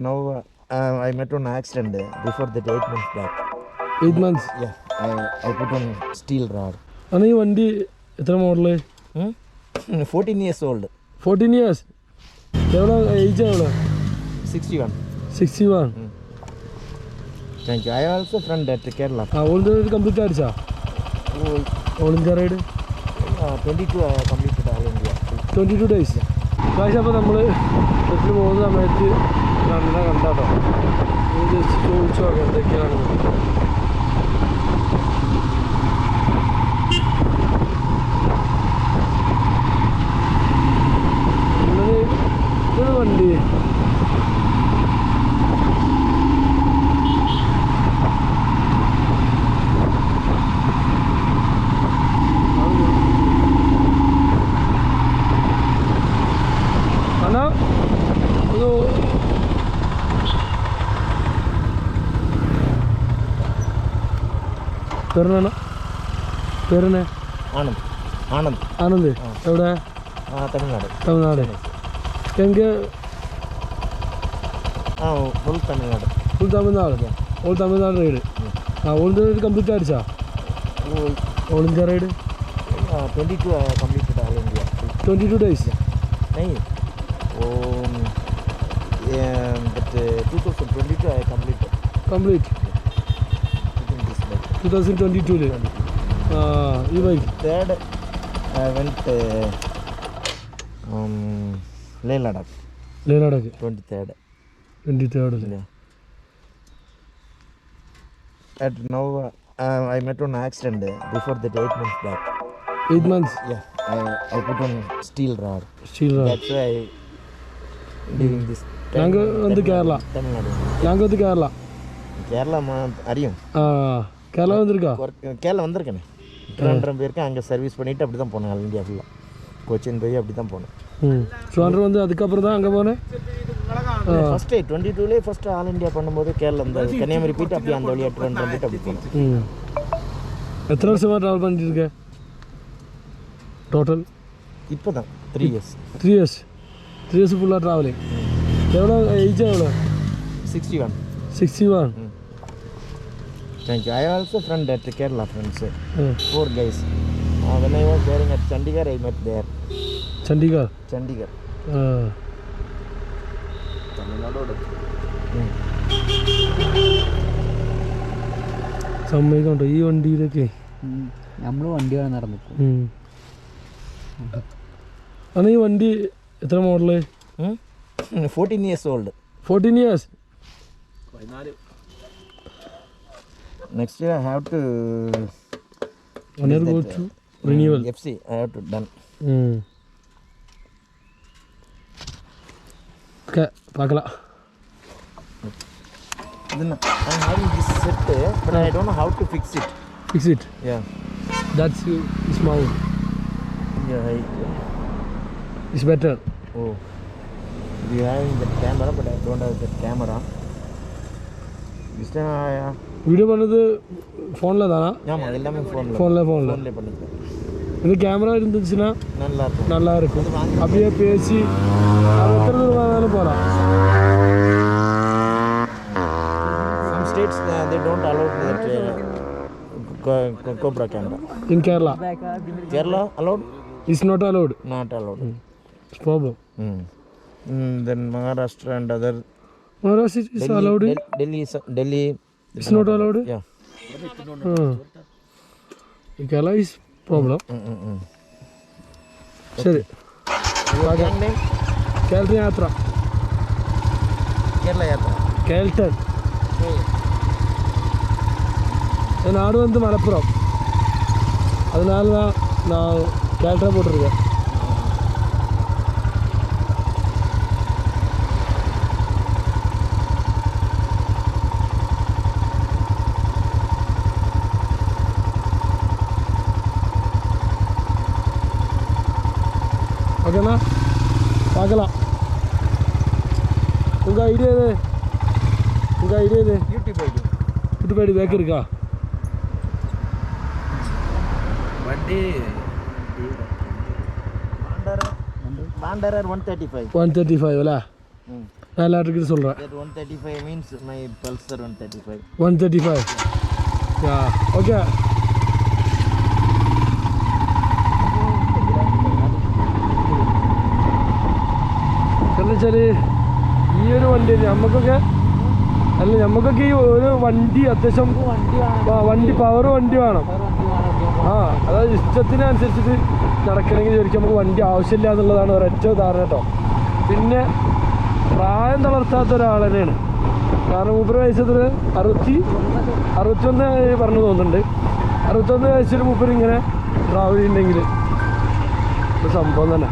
Now uh, uh, I met on accident uh, before that eight months back. Eight months Yeah, I, I put on steel rod. And ഈ വണ്ടി എത്ര model Hmm? 14 years old. Fourteen years എവിടെ age എവിടെ 61. Sixty one Thank you. I also from that Kerala. ആ ഓളിന്റെ complete അടിച്ചാ Oh, all India ride uh, 22 I completed all India. Twenty two days പ്രാവശ്യം അപ്പോൾ നമ്മൾ ട്രിപ്പിൽ പോകുന്ന സമയത്ത് കണ്ണിനെ കണ്ടാട്ടോ ജസ്റ്റ് ചോദിച്ചു നോക്കാം എന്തൊക്കെയാണ് ഉള്ളത് ഇതൊരു വണ്ടി അണ്ണാ ഒരു പേരെന്നാണ് പേരെന്നെ Anand. Anand. ആനന്ദ് എവിടെ Uh, Nadu. തമിഴ്നാട് എനിക്ക് Ah, full Tamil Nadu. Full Tamil Nadu all Tamil Nadu ride ആ ഓൾ ഇന്ത്യ റൈഡ് കംപ്ലീറ്റ് അടിച്ചാ Oh, all India ride uh, 22 I completed all India. Twenty two days. Um, but uh, 2022 I completed. Complete month. Two thousand twenty tool ഈ bike third went Leh Ladakh Leh Ladakh twenty third twenty തേർഡിൽ at now I met on accident before that eight months back eight months yeah I, I put on steel rod. Steel rod. That's why I doing this. ഞങ്ങൾ വന്ന് കേരള ഞങ്ങൾ വന്ന് കേരള കേരള അറിയും? ആ. கேரளா வந்திருக்கா? கேரளா வந்திருக்கேனே. திருவனந்தபுரம் போயிருக்கேன் அங்கே service பண்ணிவிட்டு அப்படி தான் போனேன் ஆல் இந்தியா ஃபுல்லாக கொச்சின் போய் அப்படி தான் போனேன். ம். ட்ரிவாண்ட்ரம் வந்து அதுக்கப்புறம் தான் அங்கே போனேன்? ஃபஸ்ட்டு டுவெண்ட்டி டூலேயே ஃபஸ்ட்டு ஆல் இந்தியா பண்ணும்போது கேரளா இந்த கன்னியாகுமரி போயிட்டு அப்படியே அந்த வழியாக திருவனந்தபுரம் போயிட்டு அப்படி போனோம் எத்தனை வருஷமாக ட்ராவல் பண்ணிட்டு இருக்க டோட்டல் இப்போ தான் three years three years three years ஃபுல்லாக ட்ராவலிங் எவ்வளோ ஏஜ் எவ்வளோ? Sixty one sixty one thank you I also friend at Kerala friends four guys Chandigarh I met their Chandigarh Chandigarh സമ്മതിക്കണ്ടോ ഈ വണ്ടിയിലൊക്കെ? നമ്മൾ വണ്ടിയാണ് നടന്നു അന്ന് ഈ വണ്ടി എത്ര model? Fourteen years old fourteen years പതിനാല്. Next year I have to. One year go to uh, renewal. FC, I have to done. Mm. Okay, பார்க்கலாம் then I'm having this set there, but I hmm. don't know how to fix it. Fix it? Yeah. That's small. Yeah, I, It's better. Oh. We have the camera, but I don't have the camera. This time I. Uh, video பண்ணது ஃபோனில் தானா? ஆமாம் எல்லாமே ஃபோனில் ஃபோனில் ஃபோனில் இது camera இருந்துச்சுன்னா நல்லா இருக்கும். நல்லா இருக்கும். அப்படியே பேசி அது எத்தனை தூரம் போகலாம். States they don't allow GoPro camera in Kerala Kerala allowed is not allowed not allowed problem then Maharashtra and other Maharashtra is allowed Delhi Delhi and other Maharashtra is allowed Del- Delhi, is- Delhi. Is not allowed Yeah. Kerala is problem Mm, mm, mm. ശരി Your gang name? Kerala Yatra Kerala Yatra. കേൾട്ടൺ என் நாடு வந்து மலப்புரம் அதனால தான் நான் கேரக்டராக போட்டிருக்கேன் ஓகேண்ணா? பார்க்கலாம். உங்கள் ஐடியா இது உங்கள் ஐடியா இது YouTube ID. YouTube ID bag இருக்கா? வண்டி. One thirty five. One thirty five நான் எல்லாத்துக்கிட்ட சொல்கிறேன் one thirty five means my Pulsar one thirty five one thirty five. Okay. വെച്ചാൽ ഈ ഒരു വണ്ടി നമുക്കൊക്കെ അല്ല നമുക്കൊക്കെ ഈ ഒരു വണ്ടി അത്യാവശ്യം വണ്ടി പവർ വണ്ടി വേണം. ആ അതായത് ഇഷ്ടത്തിനനുസരിച്ചിട്ട് നടക്കണമെങ്കിൽ ശരിക്കും നമുക്ക് വണ്ടി ആവശ്യമില്ല എന്നുള്ളതാണ് ഒരൊറ്റ ധാരണ കേട്ടോ. പിന്നെ പ്രായം തളർത്താത്ത ഒരാൾ തന്നെയാണ്. കാരണം മൂപ്പര് വയസ്സത്തിൽ അറുപത്തി അറുപത്തൊന്ന് പറഞ്ഞു തോന്നുന്നുണ്ട്. അറുപത്തൊന്ന് വയസ്സിൽ മൂപ്പര് ഇങ്ങനെ ട്രാവൽ ചെയ്യുന്നുണ്ടെങ്കിൽ സംഭവം തന്നെ.